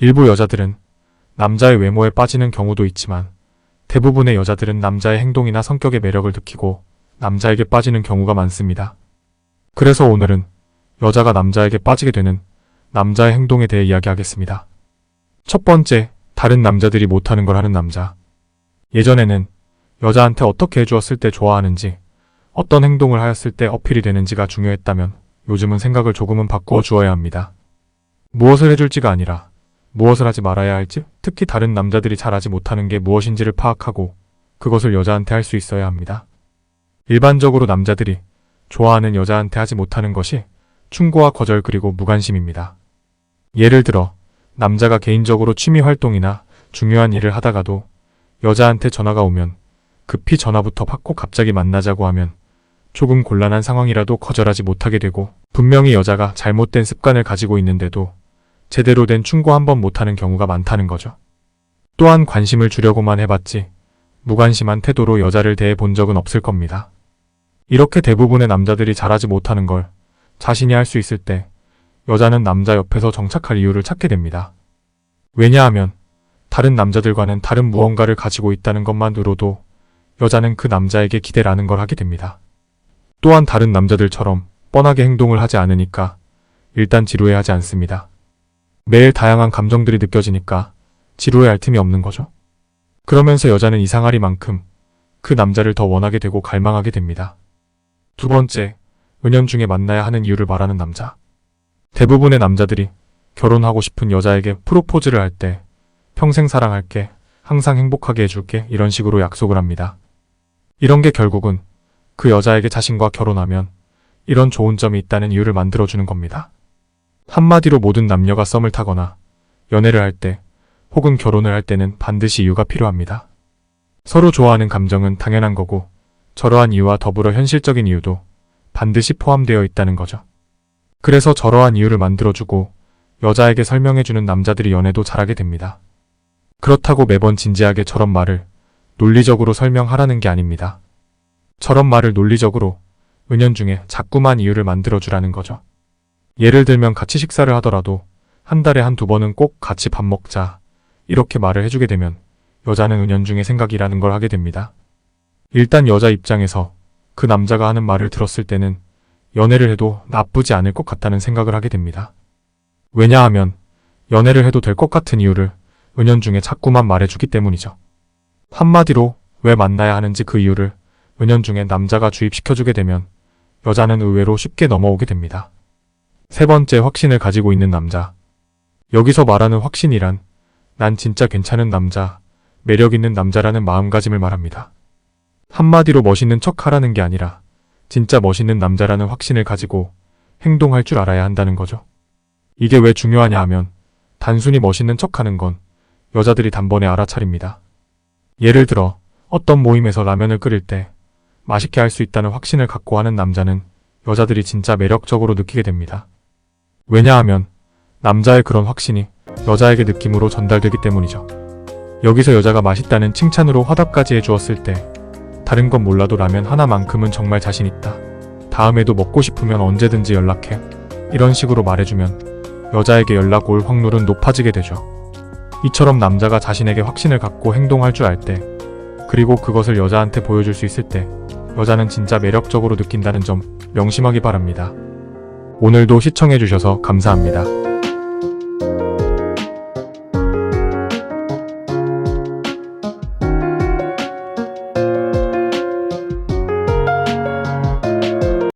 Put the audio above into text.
일부 여자들은 남자의 외모에 빠지는 경우도 있지만 대부분의 여자들은 남자의 행동이나 성격의 매력을 느끼고 남자에게 빠지는 경우가 많습니다. 그래서 오늘은 여자가 남자에게 빠지게 되는 남자의 행동에 대해 이야기하겠습니다. 첫 번째, 다른 남자들이 못하는 걸 하는 남자. 예전에는 여자한테 어떻게 해주었을 때 좋아하는지, 어떤 행동을 하였을 때 어필이 되는지가 중요했다면 요즘은 생각을 조금은 바꾸어 주어야 합니다. 무엇을 해줄지가 아니라 무엇을 하지 말아야 할지, 특히 다른 남자들이 잘하지 못하는 게 무엇인지를 파악하고 그것을 여자한테 할 수 있어야 합니다. 일반적으로 남자들이 좋아하는 여자한테 하지 못하는 것이 충고와 거절 그리고 무관심입니다. 예를 들어 남자가 개인적으로 취미 활동이나 중요한 일을 하다가도 여자한테 전화가 오면 급히 전화부터 받고 갑자기 만나자고 하면 조금 곤란한 상황이라도 거절하지 못하게 되고 분명히 여자가 잘못된 습관을 가지고 있는데도 제대로 된 충고 한 번 못하는 경우가 많다는 거죠. 또한 관심을 주려고만 해봤지 무관심한 태도로 여자를 대해 본 적은 없을 겁니다. 이렇게 대부분의 남자들이 잘하지 못하는 걸 자신이 할 수 있을 때 여자는 남자 옆에서 정착할 이유를 찾게 됩니다. 왜냐하면 다른 남자들과는 다른 무언가를 가지고 있다는 것만으로도 여자는 그 남자에게 기대라는 걸 하게 됩니다. 또한 다른 남자들처럼 뻔하게 행동을 하지 않으니까 일단 지루해하지 않습니다. 매일 다양한 감정들이 느껴지니까 지루해 할 틈이 없는 거죠. 그러면서 여자는 이상하리만큼 그 남자를 더 원하게 되고 갈망하게 됩니다. 두 번째, 은연 중에 만나야 하는 이유를 말하는 남자. 대부분의 남자들이 결혼하고 싶은 여자에게 프로포즈를 할 때 평생 사랑할게, 항상 행복하게 해줄게 이런 식으로 약속을 합니다. 이런 게 결국은 그 여자에게 자신과 결혼하면 이런 좋은 점이 있다는 이유를 만들어주는 겁니다. 한마디로 모든 남녀가 썸을 타거나 연애를 할 때 혹은 결혼을 할 때는 반드시 이유가 필요합니다. 서로 좋아하는 감정은 당연한 거고 저러한 이유와 더불어 현실적인 이유도 반드시 포함되어 있다는 거죠. 그래서 저러한 이유를 만들어주고 여자에게 설명해주는 남자들이 연애도 잘하게 됩니다. 그렇다고 매번 진지하게 저런 말을 논리적으로 설명하라는 게 아닙니다. 저런 말을 논리적으로 은연중에 자꾸만 이유를 만들어주라는 거죠. 예를 들면 같이 식사를 하더라도 한 달에 한 두 번은 꼭 같이 밥 먹자 이렇게 말을 해주게 되면 여자는 은연중에 생각이라는 걸 하게 됩니다. 일단 여자 입장에서 그 남자가 하는 말을 들었을 때는 연애를 해도 나쁘지 않을 것 같다는 생각을 하게 됩니다. 왜냐하면 연애를 해도 될 것 같은 이유를 은연중에 자꾸만 말해주기 때문이죠. 한마디로 왜 만나야 하는지 그 이유를 은연중에 남자가 주입시켜주게 되면 여자는 의외로 쉽게 넘어오게 됩니다. 세 번째 확신을 가지고 있는 남자. 여기서 말하는 확신이란 난 진짜 괜찮은 남자, 매력 있는 남자라는 마음가짐을 말합니다. 한마디로 멋있는 척 하라는 게 아니라 진짜 멋있는 남자라는 확신을 가지고 행동할 줄 알아야 한다는 거죠. 이게 왜 중요하냐 하면 단순히 멋있는 척 하는 건 여자들이 단번에 알아차립니다. 예를 들어 어떤 모임에서 라면을 끓일 때 맛있게 할 수 있다는 확신을 갖고 하는 남자는 여자들이 진짜 매력적으로 느끼게 됩니다. 왜냐하면 남자의 그런 확신이 여자에게 느낌으로 전달되기 때문이죠. 여기서 여자가 맛있다는 칭찬으로 화답까지 해주었을 때 다른 건 몰라도 라면 하나만큼은 정말 자신 있다. 다음에도 먹고 싶으면 언제든지 연락해. 이런 식으로 말해주면 여자에게 연락 올 확률은 높아지게 되죠. 이처럼 남자가 자신에게 확신을 갖고 행동할 줄 알 때, 그리고 그것을 여자한테 보여줄 수 있을 때, 여자는 진짜 매력적으로 느낀다는 점 명심하기 바랍니다. 오늘도 시청해주셔서 감사합니다.